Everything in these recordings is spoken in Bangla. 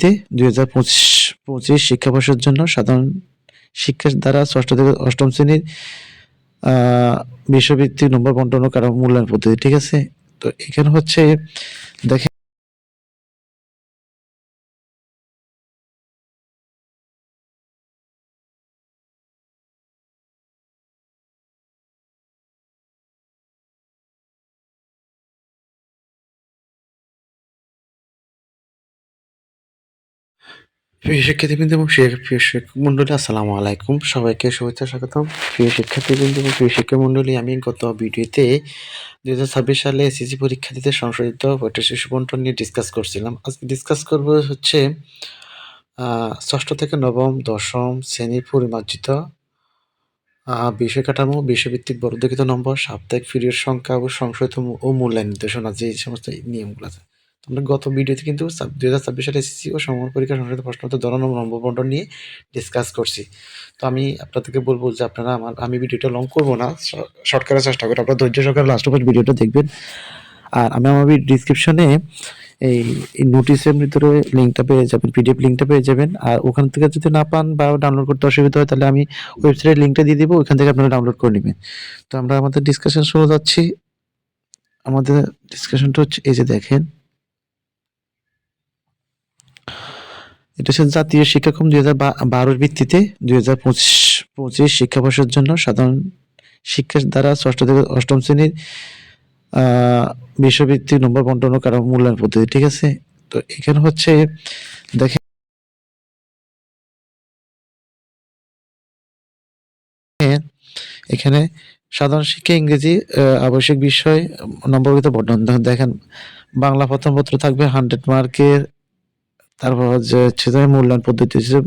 তে দুই হাজার পঁচিশ পঁচিশ শিক্ষাবর্ষের জন্য সাধারণ শিক্ষার দ্বারা ষষ্ঠ থেকে অষ্টম শ্রেণির বিশ্বভিত্তিক নম্বর বন্টন কারণ মূল্যায়ন পদ্ধতি, ঠিক আছে? তো এখানে হচ্ছে, দেখেন প্রিয় শিক্ষার্থীবৃন্দ এবং প্রিয়- শিক্ষক মন্ডলী আসসালামু আলাইকুম। সবাইকে শুভেচ্ছা স্বাগতম। প্রিয় শিক্ষার্থীবৃন্দ এবং প্রিয় শিক্ষক মন্ডলী আমি গত ভিডিওতে দু হাজার ছাব্বিশ সালে এসএসসি পরীক্ষার্থীদের সংশোধিত ভোটের শিশু বন্টন নিয়ে ডিসকাস করছিলাম। আজকে ডিসকাস করব হচ্ছে ষষ্ঠ থেকে নবম, দশম শ্রেণির পরিমার্জিত বিষয় কাঠামো বিষয়ভিত্তিক বর্ধিত নম্বর, সাপ্তাহিক পিরিয়ড সংখ্যা ও সংশোধিত ও মূল্যায়ন নির্দেশনা, যে সমস্ত নিয়মগুলো আছে। আমরা গত ভিডিওতে কিন্তু দুই হাজার ছাব্বিশ সালে এসএসসি ও সমর পরীক্ষা সংশোধিত প্রশ্নোত্তর ধরন ও নম্বর বন্টন নিয়ে ডিসকাস করছি। তো আমি আপনাদেরকে বলব যে আপনারা আমার আমি ভিডিওটা লং করব না শর্ট করার চেষ্টা করব। আপনারা ধৈর্য সহকারে লাস্ট অফ ভিডিওটা দেখবেন। আর আমি আমার ডিসক্রিপশনে এই নোটিশের ভিতরে লিঙ্কটা পেয়ে যাবেন পিডিএফ লিঙ্কটা পেয়ে যাবেন। আর ওখান থেকে যদি না পান বা ডাউনলোড করতে অসুবিধা হয়, তাহলে আমি ওয়েবসাইটের লিঙ্কটা দিয়ে দেবো, ওখান থেকে আপনারা ডাউনলোড করে নেবেন। তো আমরা আমাদের ডিসকাশন শুরু যাচ্ছি আমাদের ডিসকাশনটা হচ্ছে এই যে দেখেন এটা হচ্ছে জাতীয় শিক্ষাক্রম দুই হাজার বারোর ভিত্তিতে দুই হাজার পঁচিশ শিক্ষাবর্ষের জন্য সাধারণ শিক্ষা দ্বারা ষষ্ঠ থেকে অষ্টম শ্রেণির আহ, বিষয়ভিত্তিক নম্বর বন্টন ও কারণ মূল্যায়ন পদ্ধতি ঠিক আছে? তো এখানে হচ্ছে দেখেন এখানে সাধারণ শিক্ষা ইংরেজি আবশ্যিক বিষয় বন্টন। দেখেন- দেখেন বাংলা প্রথম পত্র থাকবে হান্ড্রেড মার্কের তারপর হচ্ছে যে মূল্যায়ন পদ্ধতি হচ্ছে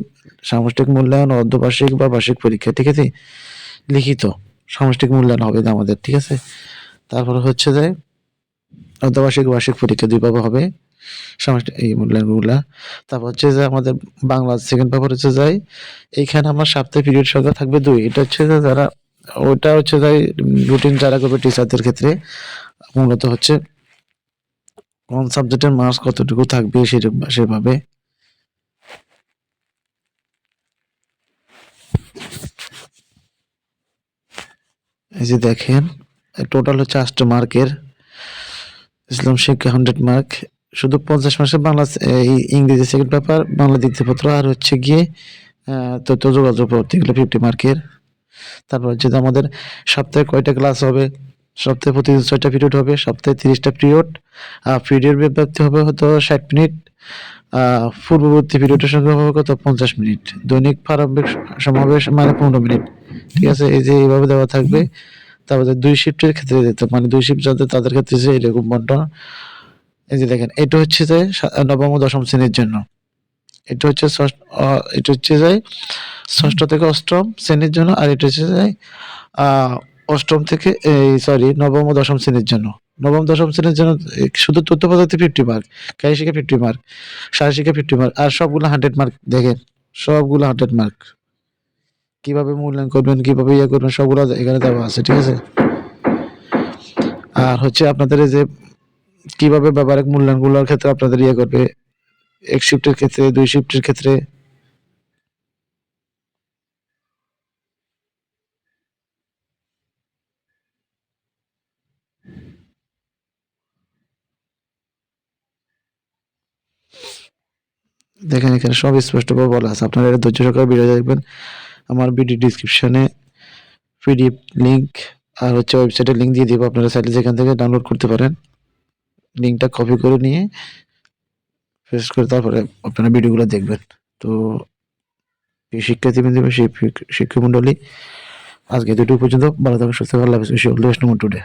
সামষ্টিক মূল্যায়ন, অর্ধবার্ষিক বা বার্ষিক পরীক্ষা, ঠিক আছে? লিখিত সামষ্টিক মূল্যায়ন হবে আমাদের, ঠিক আছে? তারপর হচ্ছে যে অর্ধবার্ষিক, বার্ষিক পরীক্ষা দুইভাবে হবে সামষ্টিক, এই মূল্যায়নগুলা। তারপর হচ্ছে যে আমাদের বাংলা সেকেন্ড পেপার হচ্ছে যাই এইখানে আমার সপ্তাহে পিরিয়ড সংখ্যা থাকবে দুই। এটা হচ্ছে যে যারা, ওটা হচ্ছে যাই রুটিন যারা করবে টিচারদের ক্ষেত্রে, মূলত হচ্ছে কোন সাবজেক্টের মার্কস কতটুকু থাকবে সেভাবে? এই যে দেখেন টোটাল হচ্ছে আটটা মার্কের, ইসলাম শিক্ষা হান্ড্রেড মার্ক শুধু পঞ্চাশ মাসের বাংলা ইংরেজি সেকেন্ড পেপার বাংলা দ্বিতীয় পত্র, আর হচ্ছে গিয়ে তথ্য যোগাযোগ এগুলো ফিফটি মার্কের তারপর হচ্ছে আমাদের সপ্তাহে কয়টা ক্লাস হবে? সপ্তাহে প্রতিদিন ছয়টা পিরিয়ড হবে, সপ্তাহে তিরিশটা পিরিয়ড পিরিয়ড ব্যাপ্তি হবে হয়তো ষাট মিনিট। পূর্ববর্তী পিরিয়ডের সংখ্যা হবে কত? পঞ্চাশ মিনিট। দৈনিক প্রারম্ভিক সমাবেশ মানে পনেরো মিনিট। ঠিক আছে? এই যে এইভাবে দেওয়া থাকবে, তারপরে দুই শিফটের ক্ষেত্রে দিতে মানে দুই শিফট যাদের তাদের ক্ষেত্রে যে এরকম বন্টন। এই যে দেখেন, এটা হচ্ছে যে নবম ও দশম শ্রেণির জন্য। এটা হচ্ছে ষষ্ঠ- এটা হচ্ছে যে ষষ্ঠ থেকে অষ্টম শ্রেণির জন্য, আর এটা হচ্ছে যে অষ্টম থেকে, এই সরি নবম ও দশম শ্রেণির জন্য। নবম, দশম শ্রেণির জন্য শুধু তথ্য পদ্ধতি ফিফটি মার্ক কারি শিখে ফিফটি মার্ক শারীর শিখে ফিফটি মার্ক আর সবগুলো হান্ড্রেড মার্ক দেখেন, সবগুলো হান্ড্রেড মার্ক কীভাবে মূল্যায়ন করবেন, কীভাবে ইয়ে করবেন, সবগুলো এখানে দেওয়া আছে, ঠিক আছে? আর হচ্ছে আপনাদের যে, কীভাবে ব্যবহারিক মূল্যায়নগুলোর ক্ষেত্রে আপনাদের ইয়ে করবে, এক শিফটের ক্ষেত্রে, দুই শিফটের ক্ষেত্রে দেখেন, এখানে সব স্পষ্টভাবে বলা আছে। আপনারা এটা ধৈর্য সহকারে ভিডিও দেখবেন। আমার ভিডিও ডিসক্রিপশনে পিডিএফ লিংক আর হচ্ছে ওয়েবসাইটের লিংক দিয়ে দিব। আপনারা চাইলে যেখান থেকে ডাউনলোড করতে পারেন। লিঙ্কটা কপি করে নিয়ে পেস্ট করে তারপরে আপনারা ভিডিওগুলো দেখবেন। তো এই শিক্ষার্থীবৃন্দ এবং শিক্ষক মন্ডলী আজকে দুটো পর্যন্ত। ভালো থাকুন, সুস্থ অল দ্য বেস্ট টুডে।